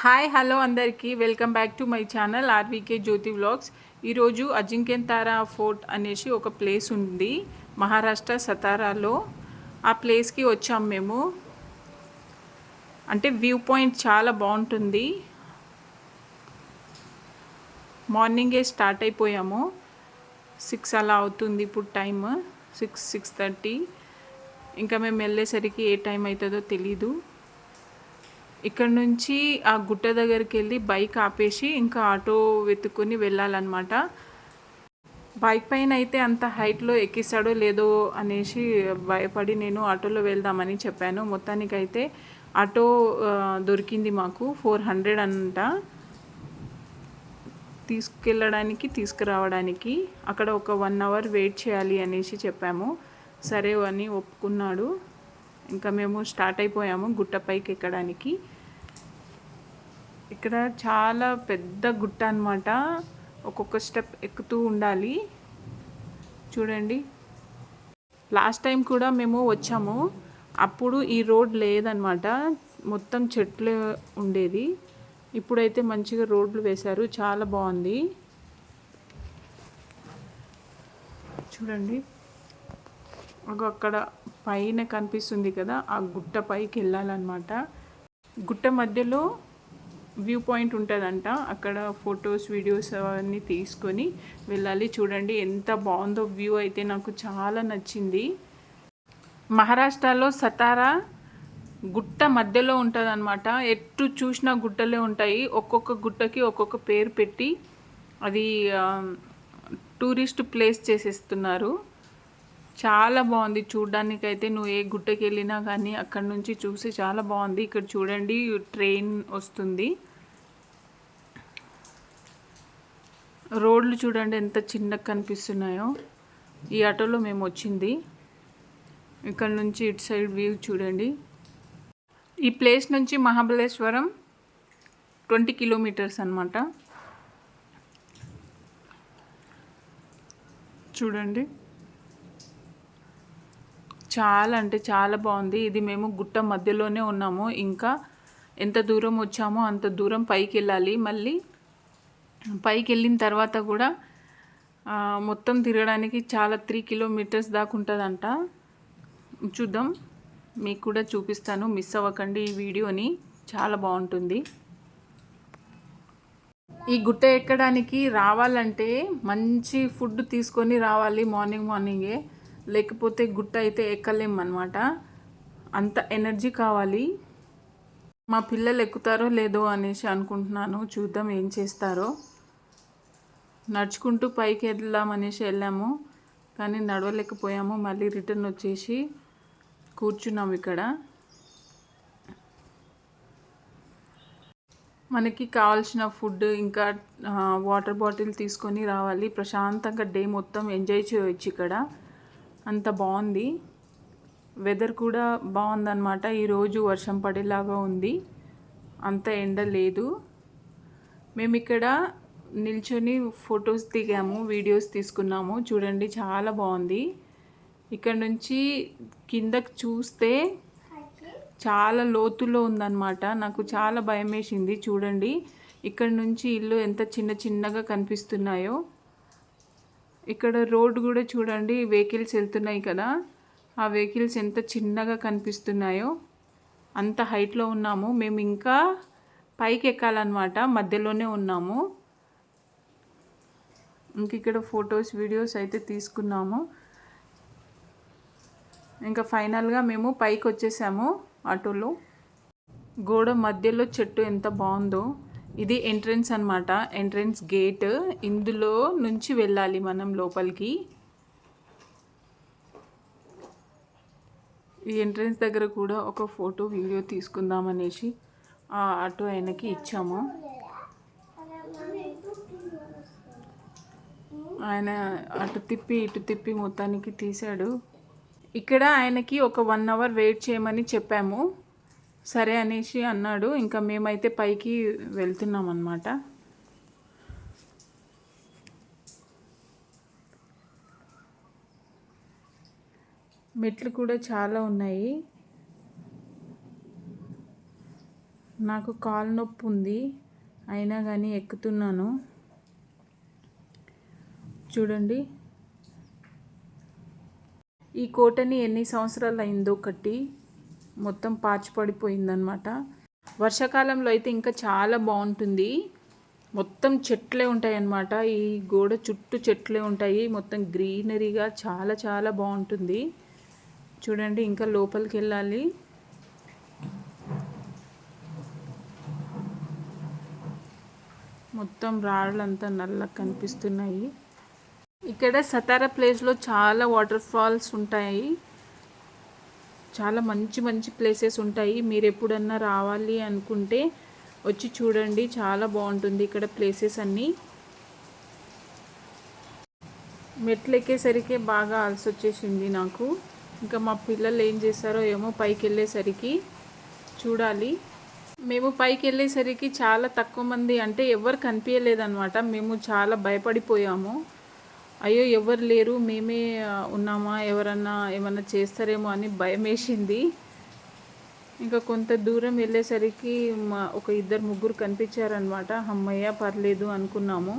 Hi hello అందరికీ. Welcome back to my channel RVK Jyothi vlogs. ఈరోజు అజింక్యన్తారా fort అనేసి ఒక ప్లేస్ ఉంది మహారాష్ట్ర సతారాలో. ఆ ప్లేస్కి వచ్చాం మేము. అంటే వ్యూ పాయింట్ చాలా బాగుంటుంది. మార్నింగే స్టార్ట్ అయిపోయాము. సిక్స్ అలా అవుతుంది ఇప్పుడు టైమ్ సిక్స్ సిక్స్ థర్టీ. ఇంకా మేము వెళ్ళేసరికి ఏ టైం అవుతుందో తెలీదు. ఇక్కడ నుంచి ఆ గుట్ట దగ్గరికి వెళ్ళి బైక్ ఆపేసి ఇంకా ఆటో వెతుక్కొని వెళ్ళాలన్నమాట. బైక్ పైన అయితే అంత హైట్లో ఎక్కిస్తాడో లేదో అనేసి భయపడి నేను ఆటోలో వెళ్దామని చెప్పాను. మొత్తానికైతే ఆటో దొరికింది మాకు ఫోర్ హండ్రెడ్ అంట. తీసుకెళ్ళడానికి తీసుకురావడానికి అక్కడ ఒక వన్ అవర్ వెయిట్ చేయాలి అనేసి చెప్పాము. సరే అని ఒప్పుకున్నాడు. ఇంకా మేము స్టార్ట్ అయిపోయాము గుట్టపైకి ఎక్కడానికి. ఇక్కడ చాలా పెద్ద గుట్ట అన్నమాట. ఒక్కొక్క స్టెప్ ఎక్కుతూ ఉండాలి. చూడండి. లాస్ట్ టైం కూడా మేము వచ్చాము. అప్పుడు ఈ రోడ్ లేదనమాట మొత్తం చెట్లు ఉండేది. ఇప్పుడైతే మంచిగా రోడ్లు వేశారు. చాలా బాగుంది. చూడండి. అక్కడ పైన కనిపిస్తుంది కదా ఆ గుట్ట పైకి వెళ్ళాలన్నమాట. గుట్ట మధ్యలో వ్యూ పాయింట్ ఉంటుందంట. అక్కడ ఫొటోస్ వీడియోస్ అవన్నీ తీసుకొని వెళ్ళాలి. చూడండి ఎంత బాగుందో వ్యూ అయితే నాకు చాలా నచ్చింది. మహారాష్ట్రలో సతారా గుట్ట మధ్యలో ఉంటుందన్నమాట. ఎటు చూసినా గుట్టలే ఉంటాయి. ఒక్కొక్క గుట్టకి ఒక్కొక్క పేరు పెట్టి అది టూరిస్ట్ ప్లేస్ చేసేస్తున్నారు. చాలా బాగుంది. చూడడానికైతే అయితే నువ్వు ఏ గుట్టకి వెళ్ళినా కానీ అక్కడ నుంచి చూసి చాలా బాగుంది. ఇక్కడ చూడండి ట్రైన్ వస్తుంది. రోడ్లు చూడండి ఎంత చిన్నగా కనిపిస్తున్నాయో. ఈ ఆటోలో మేము వచ్చింది. ఇక్కడ నుంచి ఇటు సైడ్ వ్యూ చూడండి. ఈ ప్లేస్ నుంచి మహాబలేశ్వరం ట్వంటీ కిలోమీటర్స్ అన్నమాట. చూడండి. చాలా అంటే చాలా బాగుంది. ఇది మేము గుట్ట మధ్యలోనే ఉన్నాము. ఇంకా ఎంత దూరం వచ్చామో అంత దూరం పైకి వెళ్ళాలి. మళ్ళీ పైకి వెళ్ళిన తర్వాత కూడా మొత్తం తిరగడానికి చాలా త్రీ కిలోమీటర్స్ దాకా ఉంటుందంట. చూద్దాం. మీకు కూడా చూపిస్తాను. మిస్ అవ్వకండి ఈ వీడియోని. చాలా బాగుంటుంది. ఈ గుట్ట ఎక్కడానికి రావాలంటే మంచి ఫుడ్ తీసుకొని రావాలి మార్నింగ్ మార్నింగే. లేకపోతే గుట్ట అయితే ఎక్కలేం అనమాట అంత ఎనర్జీ కావాలి. మా పిల్లలు ఎక్కుతారో లేదో అనేసి అనుకుంటున్నాను. చూద్దాం ఏం చేస్తారో. నడుచుకుంటూ పైకి వెళ్దాం అనేసి వెళ్ళాము. కానీ నడవలేకపోయాము. మళ్ళీ రిటర్న్ వచ్చేసి కూర్చున్నాం ఇక్కడ. మనకి కావాల్సిన ఫుడ్ ఇంకా వాటర్ బాటిల్ తీసుకొని రావాలి. ప్రశాంతంగా డే మొత్తం ఎంజాయ్ చేయొచ్చు ఇక్కడ. అంత బాగుంది. వెదర్ కూడా బాగుందన్నమాట. ఈరోజు వర్షం పడేలాగా ఉంది. అంత ఎండ లేదు. మేము ఇక్కడ నిల్చొని ఫొటోస్ దిగాము వీడియోస్ తీసుకున్నాము. చూడండి చాలా బాగుంది. ఇక్కడ నుంచి కిందకి చూస్తే చాలా లోతులో ఉందన్నమాట. నాకు చాలా భయం వేసింది చూడండి ఇక్కడ నుంచి ఇల్లు ఎంత చిన్న చిన్నగా కనిపిస్తున్నాయో. ఇక్కడ రోడ్డు కూడా చూడండి వెహికల్స్ వెళ్తున్నాయి కదా. ఆ వెహికల్స్ ఎంత చిన్నగా కనిపిస్తున్నాయో అంత హైట్లో ఉన్నాము. మేము ఇంకా పైకి ఎక్కాలన్నమాట మధ్యలోనే ఉన్నాము. ఇంక ఇక్కడ ఫొటోస్ వీడియోస్ అయితే తీసుకున్నాము. ఇంకా ఫైనల్గా మేము పైకి వచ్చేసాము ఆటోలో. గోడ మధ్యలో చెట్టు ఎంత బాగుందో. ఇది ఎంట్రన్స్ అన్నమాట. ఎంట్రన్స్ గేట్ ఇందులో నుంచి వెళ్ళాలి మనం లోపలికి. ఈ ఎంట్రన్స్ దగ్గర కూడా ఒక ఫోటో వీడియో తీసుకుందాం అనేసి ఆ ఆటో ఆయనకి ఇచ్చాము. ఆయన అటు తిప్పి ఇటు తిప్పి మొత్తానికి తీశాడు. ఇక్కడ ఆయనకి ఒక వన్ అవర్ వెయిట్ చేయమని చెప్పాము. సరే అనేసి అన్నాడు. ఇంకా మేమైతే పైకి వెళ్తున్నాం అన్నమాట మెట్లు కూడా చాలా ఉన్నాయి. నాకు కాలు నొప్పి ఉంది. అయినా కానీ ఎక్కుతున్నాను. చూడండి. ఈ కోటని ఎన్ని సంవత్సరాలు అయిందో కట్టి మొత్తం పాచిపడిపోయిందనమాట వర్షాకాలంలో అయితే ఇంకా చాలా బాగుంటుంది. మొత్తం చెట్లే ఉంటాయి అన్నమాట ఈ గోడ చుట్టూ చెట్లే ఉంటాయి. మొత్తం గ్రీనరీగా చాలా చాలా బాగుంటుంది. చూడండి ఇంకా లోపలికి వెళ్ళాలి మొత్తం రాళ్ళంతా నల్లగా కనిపిస్తున్నాయి. ఇక్కడ సతారా ప్లేస్లో చాలా వాటర్ ఫాల్స్ ఉంటాయి. చాలా మంచి మంచి ప్లేసెస్ ఉంటాయి. మీరు ఎప్పుడన్నా రావాలి అనుకుంటే వచ్చి చూడండి. చాలా బాగుంటుంది ఇక్కడ ప్లేసెస్ అన్నీ. మెట్లు ఎక్కేసరికి బాగా అలసి వచ్చేసింది నాకు. ఇంకా మా పిల్లలు ఏం చేస్తారో ఏమో పైకి వెళ్ళేసరికి చూడాలి. మేము పైకి వెళ్ళేసరికి చాలా తక్కువ మంది అంటే ఎవరు కనిపించలేదన్నమాట. మేము చాలా భయపడిపోయాము. అయ్యో ఎవరు లేరు మేమే ఉన్నామా ఎవరన్నా ఏమన్నా చేస్తారేమో అని భయం వేసింది ఇంకా కొంత దూరం వెళ్ళేసరికి మా ఒక ఇద్దరు ముగ్గురు కనిపించారనమాట అమ్మయ్య పర్లేదు అనుకున్నాము.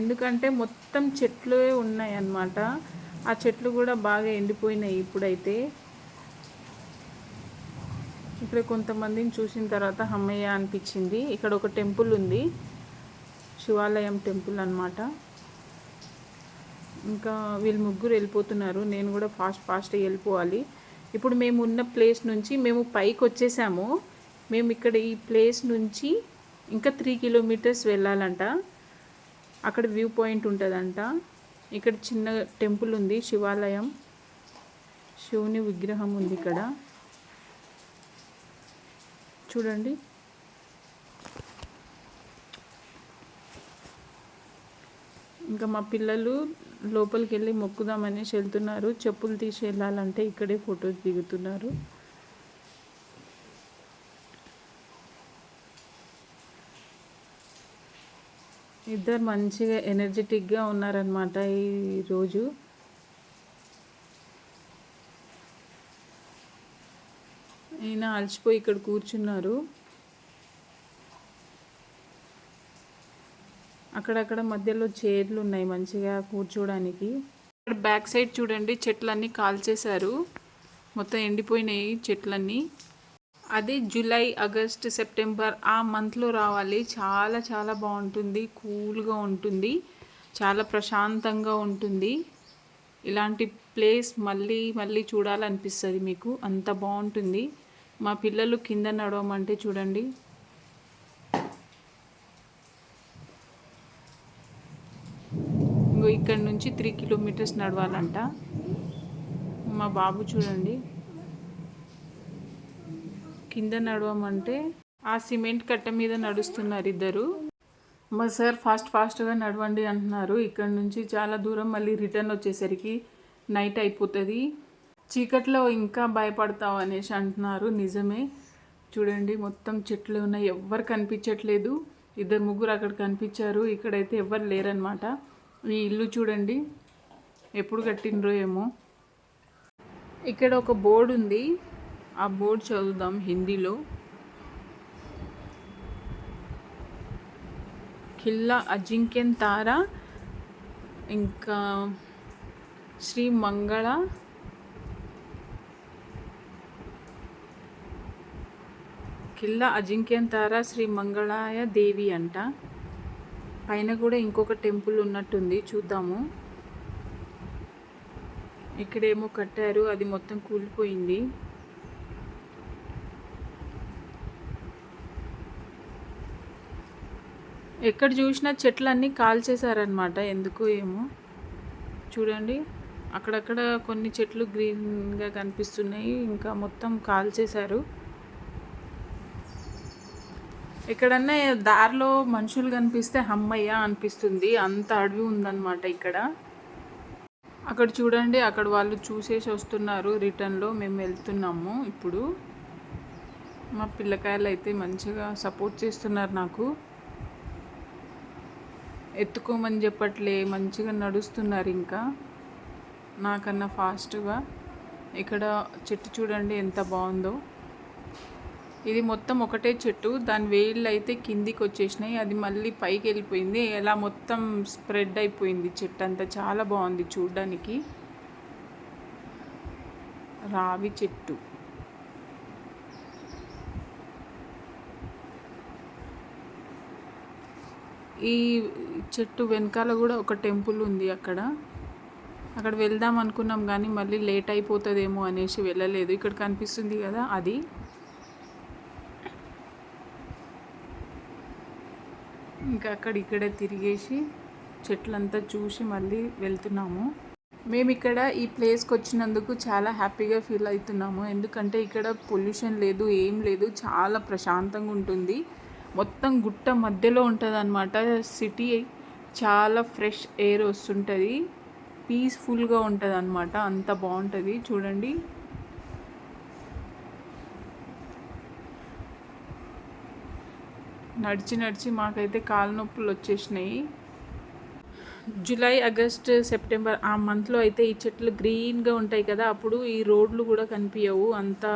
ఎందుకంటే మొత్తం చెట్లు ఉన్నాయి అన్నమాట ఆ చెట్లు కూడా బాగా ఎండిపోయినాయి ఇప్పుడైతే. ఇక్కడ కొంతమందిని చూసిన తర్వాత అమ్మయ్య అనిపించింది. ఇక్కడ ఒక టెంపుల్ ఉంది. శివాలయం టెంపుల్ అన్నమాట. ఇంకా వీళ్ళు ముగ్గురు వెళ్ళిపోతున్నారు. నేను కూడా ఫాస్ట్ ఫాస్ట్గా వెళ్ళిపోవాలి. ఇప్పుడు మేము ఉన్న ప్లేస్ నుంచి మేము పైకి వచ్చేసాము. మేము ఇక్కడ ఈ ప్లేస్ నుంచి ఇంకా త్రీ కిలోమీటర్స్ వెళ్ళాలంట. అక్కడ వ్యూ పాయింట్ ఉంటుందంట. ఇక్కడ చిన్న టెంపుల్ ఉంది శివాలయం. శివుని విగ్రహం ఉంది ఇక్కడ. చూడండి. ఇంకా మా పిల్లలు లోపలికి వెళ్ళి మొక్కుదామనేసి వెళ్తున్నారు చెప్పులు తీసి వెళ్ళాలంటే ఇక్కడే ఫొటోస్ దిగుతున్నారు. ఇద్దరు మంచిగా ఎనర్జెటిక్గా ఉన్నారనమాట ఈ రోజు. ఈయన అలసిపోయి ఇక్కడ కూర్చున్నారు. అక్కడక్కడ మధ్యలో చైర్లు ఉన్నాయి మంచిగా కూర్చోడానికి. ఇక్కడ బ్యాక్ సైడ్ చూడండి చెట్లన్నీ కాల్చేశారు. మొత్తం ఎండిపోయినాయి చెట్లన్నీ. అది జూలై ఆగస్ట్ సెప్టెంబర్ ఆ మంత్లో రావాలి. చాలా చాలా బాగుంటుంది. కూల్గా ఉంటుంది. చాలా ప్రశాంతంగా ఉంటుంది. ఇలాంటి ప్లేస్ మళ్ళీ మళ్ళీ చూడాలనిపిస్తుంది మీకు. అంత బాగుంటుంది. మా పిల్లలు కింద నడవమంటే చూడండి ఇంకో ఇక్కడ నుంచి త్రీ కిలోమీటర్స్ నడవాలంట. మా బాబు చూడండి. కింద నడవమంటే ఆ సిమెంట్ కట్ట మీద నడుస్తున్నారు ఇద్దరు. మా సార్ ఫాస్ట్ ఫాస్ట్గా నడవండి అంటున్నారు. ఇక్కడ నుంచి చాలా దూరం మళ్ళీ రిటర్న్ వచ్చేసరికి నైట్ అయిపోతుంది. చీకట్లో ఇంకా భయపడతావు అనేసి అంటున్నారు. నిజమే. చూడండి మొత్తం చెట్లు ఉన్నాయి. ఎవ్వరు కనిపించట్లేదు. ఇద్దరు ముగ్గురు అక్కడ కనిపించారు. ఇక్కడైతే ఎవ్వరు లేరనమాట ఈ ఇల్లు చూడండి. ఎప్పుడు కట్టినరో ఏమో. ఇక్కడ ఒక బోర్డు ఉంది. ఆ బోర్డు చదువుదాం హిందీలో. ఖిల్లా అజింక్యన్ తార ఇంకా శ్రీ మంగళ ఖిల్లా అజింక్యన్ తార శ్రీ మంగళాయ దేవి అంట. పైన కూడా ఇంకొక టెంపుల్ ఉన్నట్టుంది. చూద్దాము. ఇక్కడేమో కట్టారు. అది మొత్తం కూలిపోయింది. ఎక్కడ చూసినా చెట్లన్నీ కాల్చేశారనమాట ఎందుకో ఏమో. చూడండి. అక్కడక్కడ కొన్ని చెట్లు గ్రీన్గా కనిపిస్తున్నాయి. ఇంకా మొత్తం కాల్చేశారు. ఎక్కడన్నా దారిలో మనుషులు కనిపిస్తే హమ్మయ్య అనిపిస్తుంది. అంత అడవి ఉందన్నమాట ఇక్కడ. అక్కడ చూడండి అక్కడ వాళ్ళు చూసేసి వస్తున్నారు. రిటర్న్లో మేము వెళ్తున్నాము ఇప్పుడు. మా పిల్లకాయలు అయితే మంచిగా సపోర్ట్ చేస్తున్నారు నాకు. ఎత్తుకోమని చెప్పట్లే మంచిగా నడుస్తున్నారు ఇంకా. నాకన్నా ఫాస్ట్గా. ఇక్కడ చెట్టు చూడండి ఎంత బాగుందో. ఇది మొత్తం ఒకటే చెట్టు. దాని వేళ్ళు అయితే కిందికి వచ్చేసినాయి అది మళ్ళీ పైకి వెళ్ళిపోయింది ఎలా మొత్తం స్ప్రెడ్ అయిపోయింది చెట్టు అంతా చాలా బాగుంది చూడ్డానికి. రావి చెట్టు. ఈ చెట్టు వెనకాల కూడా ఒక టెంపుల్ ఉంది అక్కడ. అక్కడ వెళ్దాం అనుకున్నాం కానీ మళ్ళీ లేట్ అయిపోతుందేమో అనేసి వెళ్ళలేదు. ఇక్కడ కనిపిస్తుంది కదా అది. ఇంకా అక్కడ ఇక్కడే తిరిగేసి చెట్లంతా చూసి మళ్ళీ వెళ్తున్నాము. మేము ఇక్కడ ఈ ప్లేస్కి వచ్చినందుకు చాలా హ్యాపీగా ఫీల్ అవుతున్నాము. ఎందుకంటే ఇక్కడ పొల్యూషన్ లేదు ఏం లేదు చాలా ప్రశాంతంగా ఉంటుంది. మొత్తం గుట్ట మధ్యలో ఉంటుంది అనమాట సిటీ చాలా ఫ్రెష్ ఎయిర్ వస్తుంటుంది. పీస్ఫుల్గా ఉంటుంది అనమాట అంత బాగుంటుంది. చూడండి. నడిచి నడిచి మాకైతే కాలు నొప్పులు వచ్చేసినాయి. జూలై ఆగస్ట్ సెప్టెంబర్ ఆ మంత్లో అయితే ఈ చెట్లు గ్రీన్గా ఉంటాయి కదా అప్పుడు ఈ రోడ్లు కూడా కనిపించవు అంతా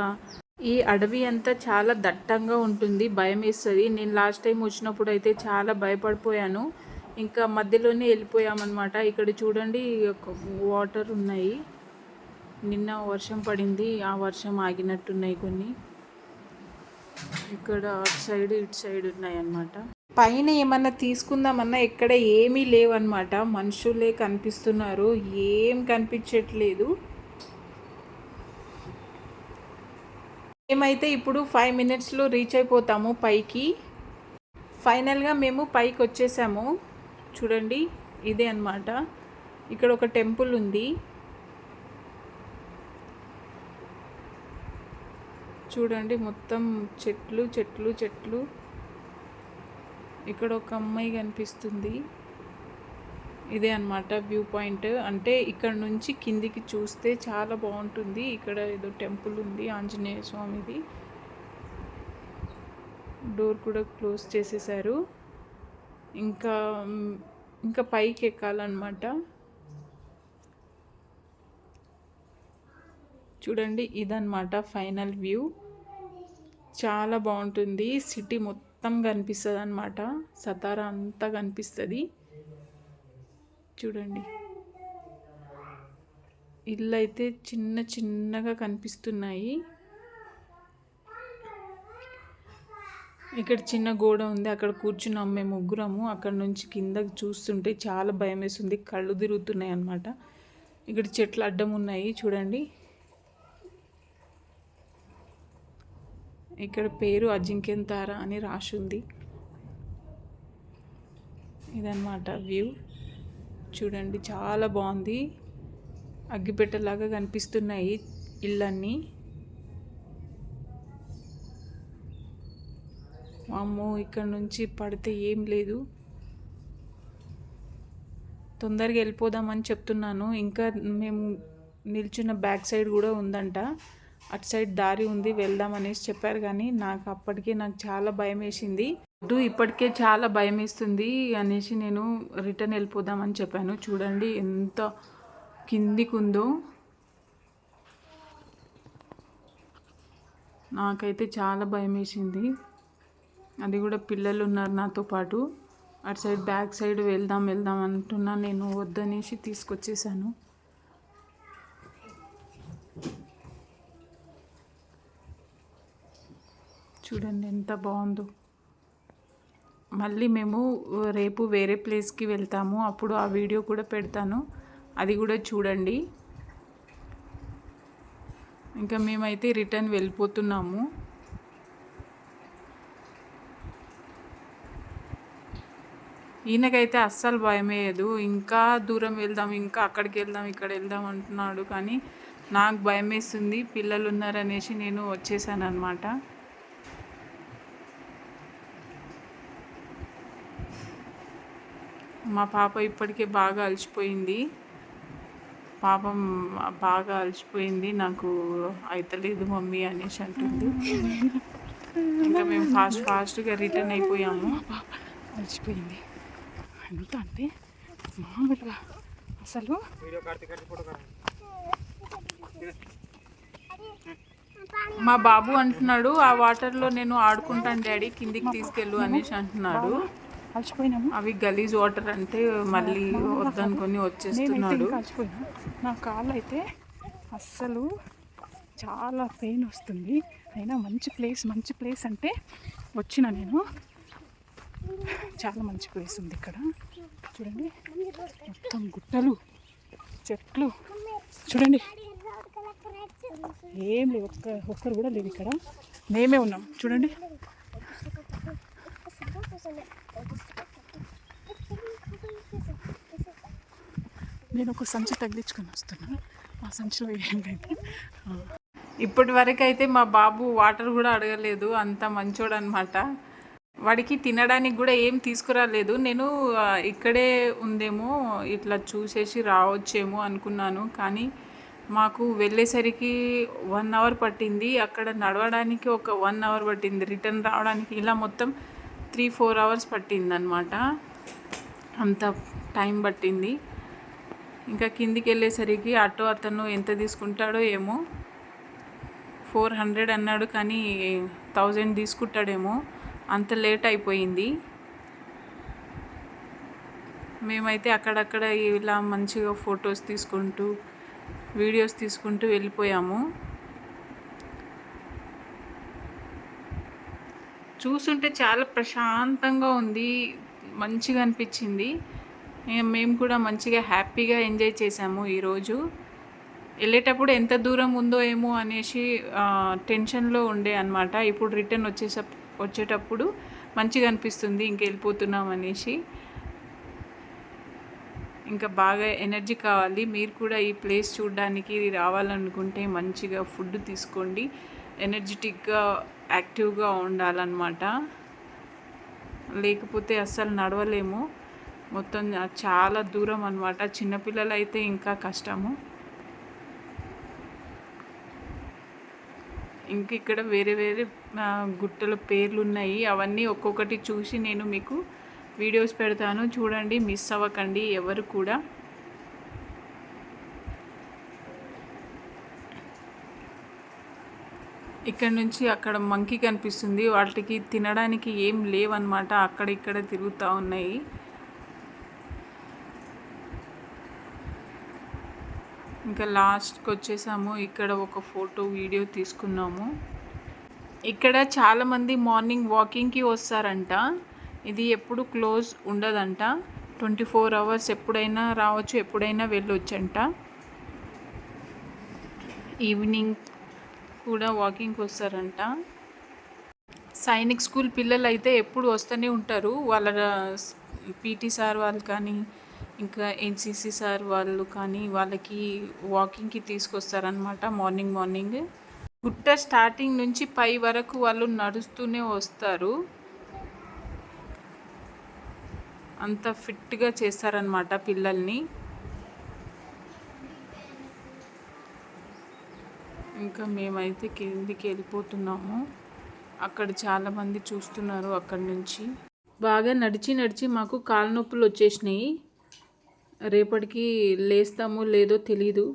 ఈ అడవి అంతా చాలా దట్టంగా ఉంటుంది భయం వేస్తుంది. నేను లాస్ట్ టైం వచ్చినప్పుడు అయితే చాలా భయపడిపోయాను. ఇంకా మధ్యలోనే వెళ్ళిపోయామన్నమాట. ఇక్కడ చూడండి వాటర్ ఉన్నాయి. నిన్న వర్షం పడింది ఆ వర్షం ఆగినట్టున్నాయి కొన్ని. ఇక్కడ అటు సైడ్ ఇటు సైడ్ ఉన్నాయి అన్నమాట పైన ఏమన్నా తీసుకుందామన్నా ఇక్కడ ఏమీ లేవన్నమాట. మనుషులే కనిపిస్తున్నారు. ఏం కనిపించట్లేదు. మేమైతే ఇప్పుడు ఫైవ్ మినిట్స్లో రీచ్ అయిపోతాము పైకి. ఫైనల్గా మేము పైకి వచ్చేసాము. చూడండి ఇదే అన్నమాట. ఇక్కడ ఒక టెంపుల్ ఉంది. చూడండి మొత్తం చెట్లు చెట్లు చెట్లు. ఇక్కడ ఒక అమ్మాయి కనిపిస్తుంది. ఇదే అన్నమాట వ్యూ పాయింట్. అంటే ఇక్కడ నుంచి కిందికి చూస్తే చాలా బాగుంటుంది. ఇక్కడ ఏదో టెంపుల్ ఉంది ఆంజనేయ స్వామిది. డోర్ కూడా క్లోజ్ చేసేసారు. ఇంకా ఇంకా పైకి ఎక్కాలన్నమాట. చూడండి ఇదన్నమాట ఫైనల్ వ్యూ. చాలా బాగుంటుంది. సిటీ మొత్తం కనిపిస్తుంది అనమాట సతారా అంతా కనిపిస్తుంది. చూడండి. ఇల్లు అయితే చిన్న చిన్నగా కనిపిస్తున్నాయి. ఇక్కడ చిన్న గోడ ఉంది. అక్కడ కూర్చున్నాం మేము ముగ్గురము. అక్కడ నుంచి కిందకి చూస్తుంటే చాలా భయం వేస్తుంది కళ్ళు తిరుగుతున్నాయి అన్నమాట ఇక్కడ చెట్లు అడ్డం ఉన్నాయి. చూడండి. ఇక్కడ పేరు అజింక్యంతార అని రాసి ఉంది ఇదన్నమాట వ్యూ. చూడండి చాలా బాగుంది. అగ్గిపెట్టలాగా కనిపిస్తున్నాయి ఇళ్ళన్నీ. అమ్మో ఇక్కడ నుంచి పడితే ఏం లేదు. తొందరగా వెళ్ళిపోదామని చెప్తున్నాను. ఇంకా మేము నిల్చున్న బ్యాక్ సైడ్ కూడా ఉందంట. అటు సైడ్ దారి ఉంది వెళ్దాం అనేసి చెప్పారు కానీ నాకు అప్పటికే నాకు చాలా భయం వేసింది. వద్దు ఇప్పటికే చాలా భయం వేస్తుంది అనేసి నేను రిటర్న్ వెళ్ళిపోదామని చెప్పాను. చూడండి ఎంత కిందికి ఉందో నాకైతే చాలా భయం వేసింది. అది కూడా పిల్లలు ఉన్నారు నాతో పాటు. అటు సైడ్ బ్యాక్ సైడ్ వెళ్దాం వెళ్దాం అంటున్నా నేను. వద్దనేసి తీసుకొచ్చేసాను. చూడండి ఎంత బాగుందో. మళ్ళీ మేము రేపు వేరే ప్లేస్కి వెళ్తాము. అప్పుడు ఆ వీడియో కూడా పెడతాను. అది కూడా చూడండి. ఇంకా మేమైతే రిటర్న్ వెళ్ళిపోతున్నాము. ఈయనకైతే అస్సలు భయమేయదు. ఇంకా దూరం వెళ్దాం ఇంకా అక్కడికి వెళ్దాం ఇక్కడ వెళ్దాం అంటున్నాడు. కానీ నాకు భయం వేస్తుంది పిల్లలు ఉన్నారనేసి నేను వచ్చేసాను అనమాట మా పాప ఇప్పటికే బాగా అలసిపోయింది. పాపం బాగా అలసిపోయింది. నాకు అయితలేదు మమ్మీ అనేసి అంటుంది. ఇంకా మేము ఫాస్ట్ ఫాస్ట్గా రిటర్న్ అయిపోయాము. అలసిపోయింది. ఎంత అంటే మామూలుగా. అసలు మా బాబు అంటున్నాడు ఆ వాటర్లో నేను ఆడుకుంటాను డాడీ కిందికి తీసుకెళ్ళు అనేసి అంటున్నాడు. అలసిపోయినాము అవి గలీజ్ వాటర్ అంటే మళ్ళీ వద్దనుకొని వచ్చేస్తున్నాడు. అలసిపోయినా నా కాళ్ళు అయితే అస్సలు చాలా పెయిన్ వస్తుంది. అయినా మంచి ప్లేస్ మంచి ప్లేస్ అంటే వచ్చిన నేను. చాలా మంచి ప్లేస్ ఉంది ఇక్కడ. చూడండి మొత్తం గుట్టలు చెట్లు. చూడండి. ఏం లేవు ఒక్క ఒక్కరు కూడా లేవు ఇక్కడ. మేమే ఉన్నాం. చూడండి. నేను ఒక సంచి తగిలించుకొని వస్తున్నాను ఆ సంచిలో ఏం లేదు. ఇప్పటి వరకు అయితే మా బాబు వాటర్ కూడా అడగలేదు. అంత మంచోడు అనమాట వాడికి తినడానికి కూడా ఏం తీసుకురాలేదు. నేను ఇక్కడే ఉందేమో ఇట్లా చూసేసి రావచ్చేమో అనుకున్నాను. కానీ మాకు వెళ్ళేసరికి వన్ అవర్ పట్టింది. అక్కడ నడవడానికి ఒక వన్ అవర్ పట్టింది. రిటర్న్ రావడానికి ఇలా మొత్తం త్రీ ఫోర్ అవర్స్ పట్టింది అనమాట అంత టైం పట్టింది. ఇంకా కిందికి వెళ్ళేసరికి ఆటో అతను ఎంత తీసుకుంటాడో ఏమో ఫోర్ హండ్రెడ్ అన్నాడు కానీ థౌజండ్ తీసుకుంటాడేమో. అంత లేట్ అయిపోయింది. మేమైతే అక్కడక్కడ ఇలా మంచిగా ఫొటోస్ తీసుకుంటూ వీడియోస్ తీసుకుంటూ వెళ్ళిపోయాము. చూస్తుంటే చాలా ప్రశాంతంగా ఉంది మంచిగా అనిపించింది. మేము కూడా మంచిగా హ్యాపీగా ఎంజాయ్ చేసాము ఈరోజు. వెళ్ళేటప్పుడు ఎంత దూరం ఉందో ఏమో అనేసి టెన్షన్లో ఉండే అనమాట ఇప్పుడు రిటర్న్ వచ్చేస వచ్చేటప్పుడు మంచిగా అనిపిస్తుంది ఇంక వెళ్ళిపోతున్నాం అనేసి. ఇంకా బాగా ఎనర్జీ కావాలి. మీరు కూడా ఈ ప్లేస్ చూడడానికి రావాలనుకుంటే మంచిగా ఫుడ్ తీసుకోండి. ఎనర్జెటిక్గా యాక్టివ్గా ఉండాలన్నమాట. లేకపోతే అస్సలు నడవలేము. మొత్తం చాలా దూరం అనమాట చిన్నపిల్లలు అయితే ఇంకా కష్టము. ఇంక ఇక్కడ వేరే వేరే గుట్టల పేర్లు ఉన్నాయి అవన్నీ ఒక్కొక్కటి చూసి నేను మీకు వీడియోస్ పెడతాను. చూడండి మిస్ అవ్వకండి ఎవరు కూడా. ఇక్కడ నుంచి అక్కడ మంకీ కనిపిస్తుంది. వాటికి తినడానికి ఏం లేవన్నమాట. అక్కడ ఇక్కడ తిరుగుతూ ఉన్నాయి. ఇంకా లాస్ట్కి వచ్చేసాము. ఇక్కడ ఒక ఫోటో వీడియో తీసుకున్నాము. ఇక్కడ చాలామంది మార్నింగ్ వాకింగ్కి వస్తారంట. ఇది ఎప్పుడు క్లోజ్ ఉండదంట. ట్వంటీ ఫోర్ అవర్స్ ఎప్పుడైనా రావచ్చు ఎప్పుడైనా వెళ్ళొచ్చంట. ఈవినింగ్ కూడా వాకింగ్కి వస్తారంట. సైనిక్ స్కూల్ పిల్లలు అయితే ఎప్పుడు వస్తూనే ఉంటారు. వాళ్ళ పీటీ సార్ వాళ్ళు కానీ ఇంకా ఎన్సీసీ సార్ వాళ్ళు కానీ వాళ్ళకి వాకింగ్కి తీసుకొస్తారనమాట మార్నింగ్ మార్నింగ్ గుట్ట స్టార్టింగ్ నుంచి పై వరకు వాళ్ళు నడుస్తూనే వస్తారు. అంత ఫిట్గా చేస్తారనమాట పిల్లల్ని. ఇంకా మేమైతే కిందికి వెళ్ళిపోతున్నాము. అక్కడ చాలామంది చూస్తున్నారు అక్కడి నుంచి. బాగా నడిచి నడిచి మాకు కాలు నొప్పులు వచ్చేసినాయి. రేపటికి లేస్తామో లేదో తెలీదు.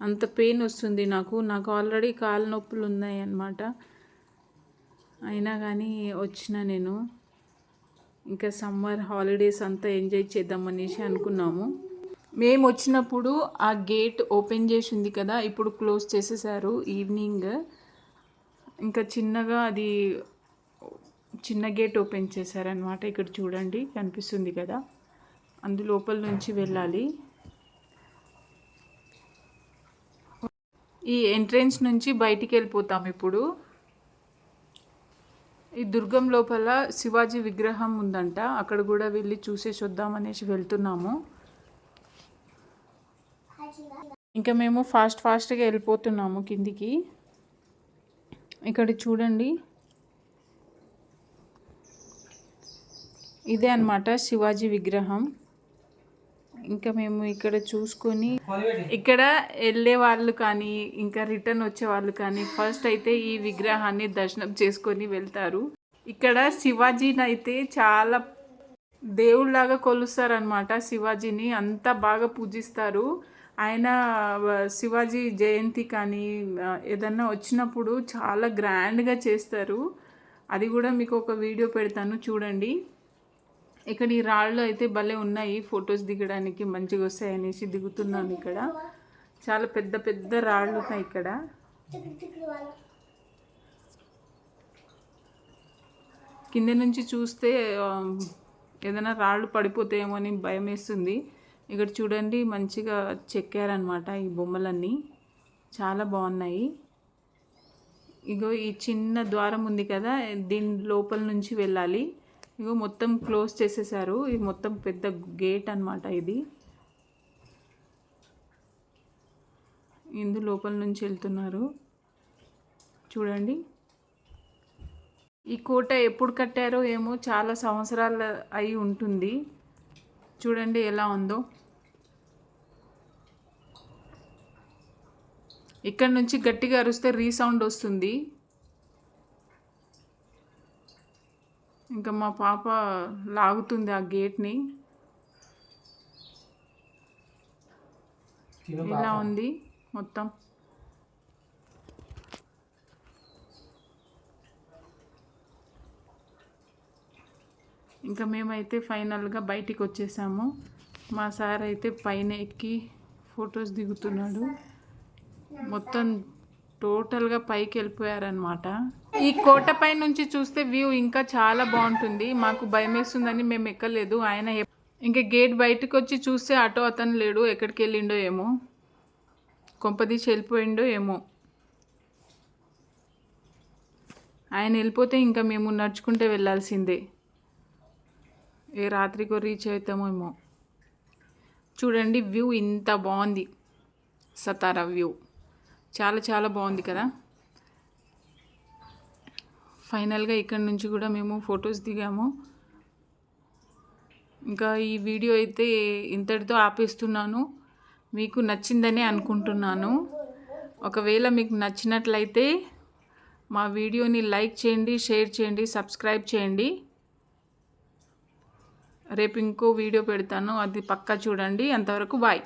అంత పెయిన్ వస్తుంది నాకు. నాకు ఆల్రెడీ కాలు నొప్పులు ఉన్నాయి అన్నమాట అయినా కానీ వచ్చిన నేను. ఇంకా సమ్మర్ హాలిడేస్ అంతా ఎంజాయ్ చేద్దామనేసి అనుకున్నాము. మేము వచ్చినప్పుడు ఆ గేట్ ఓపెన్ చేసి ఉంది కదా ఇప్పుడు క్లోజ్ చేసేసారు ఈవినింగ్. ఇంకా చిన్నగా అది చిన్న గేట్ ఓపెన్ చేశారనమాట ఇక్కడ చూడండి కనిపిస్తుంది కదా. అందు లోపల నుంచి వెళ్ళాలి. ఈ ఎంట్రెన్స్ నుంచి బయటికి వెళ్ళిపోతాం ఇప్పుడు. ఈ దుర్గం లోపల శివాజీ విగ్రహం ఉందంట. అక్కడ కూడా వెళ్ళి చూసేసి వద్దామనేసి వెళ్తున్నాము. ఇంకా మేము ఫాస్ట్ ఫాస్ట్గా వెళ్ళిపోతున్నాము కిందికి. ఇక్కడ చూడండి. ఇదే అన్నమాట శివాజీ విగ్రహం. ఇంకా మేము ఇక్కడ చూసుకొని ఇక్కడ వెళ్ళే వాళ్ళు కానీ ఇంకా రిటర్న్ వచ్చే వాళ్ళు కానీ ఫస్ట్ అయితే ఈ విగ్రహాన్ని దర్శనం చేసుకొని వెళ్తారు. ఇక్కడ శివాజీని అయితే చాలా దేవుళ్ళలాగా కొలుస్తారనమాట శివాజీని అంత బాగా పూజిస్తారు. ఆయన శివాజీ జయంతి కానీ ఏదన్నా వచ్చినప్పుడు చాలా గ్రాండ్గా చేస్తారు. అది కూడా మీకు ఒక వీడియో పెడతాను చూడండి. ఇక్కడ ఈ రాళ్ళు అయితే భలే ఉన్నాయి. ఫొటోస్ దిగడానికి మంచిగా వస్తాయి అనేసి దిగుతున్నాను ఇక్కడ. చాలా పెద్ద పెద్ద రాళ్ళు ఉన్నాయి ఇక్కడ. కింద నుంచి చూస్తే ఏదైనా రాళ్ళు పడిపోతాయేమో అని భయం వేస్తుంది. ఇక్కడ చూడండి మంచిగా చెక్కారనమాట ఈ బొమ్మలన్నీ. చాలా బాగున్నాయి. ఇగో ఈ చిన్న ద్వారం ఉంది కదా దీని లోపల నుంచి వెళ్ళాలి. ఇగో మొత్తం క్లోజ్ చేసేసారు. ఇది మొత్తం పెద్ద గేట్ అన్నమాట ఇది. ఇందు లోపల నుంచి వెళ్తున్నారు. చూడండి. ఈ కోట ఎప్పుడు కట్టారో ఏమో చాలా సంవత్సరాలు అయి ఉంటుంది. చూడండి ఎలా ఉందో. ఇక్కడ నుంచి గట్టిగా అరిస్తే రీసౌండ్ వస్తుంది. ఇంకా మా పాప లాగుతుంది ఆ గేట్ని. ఇలా ఉంది మొత్తం. ఇంకా మేమైతే ఫైనల్గా బయటికి వచ్చేసాము. మా సార్ అయితే పైన ఎక్కి ఫొటోస్ దిగుతున్నాడు. మొత్తం టోటల్గా పైకి వెళ్ళిపోయారనమాట ఈ కోటపై నుంచి చూస్తే వ్యూ ఇంకా చాలా బాగుంటుంది. మాకు భయం వేస్తుందని మేము ఎక్కలేదు. ఆయన ఇంకా గేట్ బయటకు వచ్చి చూస్తే ఆటో అతను లేడు. ఎక్కడికి వెళ్ళిండో ఏమో. కొంపదీసి వెళ్ళిపోయిండో ఏమో. ఆయన వెళ్ళిపోతే ఇంకా మేము నడుచుకుంటే వెళ్ళాల్సిందే. ఏ రాత్రికో రీచ్ అవుతామేమో చూడండి వ్యూ ఇంత బాగుంది. సతారా వ్యూ. చాలా చాలా బాగుంది కదా? ఫైనల్గా ఇక్కడ నుంచి కూడా మేము ఫొటోస్ దిగాము. ఇంకా ఈ వీడియో అయితే ఇంతటితో ఆపేస్తున్నాను. మీకు నచ్చిందని అనుకుంటున్నాను. ఒకవేళ మీకు నచ్చినట్లయితే మా వీడియోని లైక్ చేయండి షేర్ చేయండి సబ్స్క్రైబ్ చేయండి. రేపు ఇంకో వీడియో పెడతాను. అది పక్కా చూడండి. అంతవరకు బాయ్.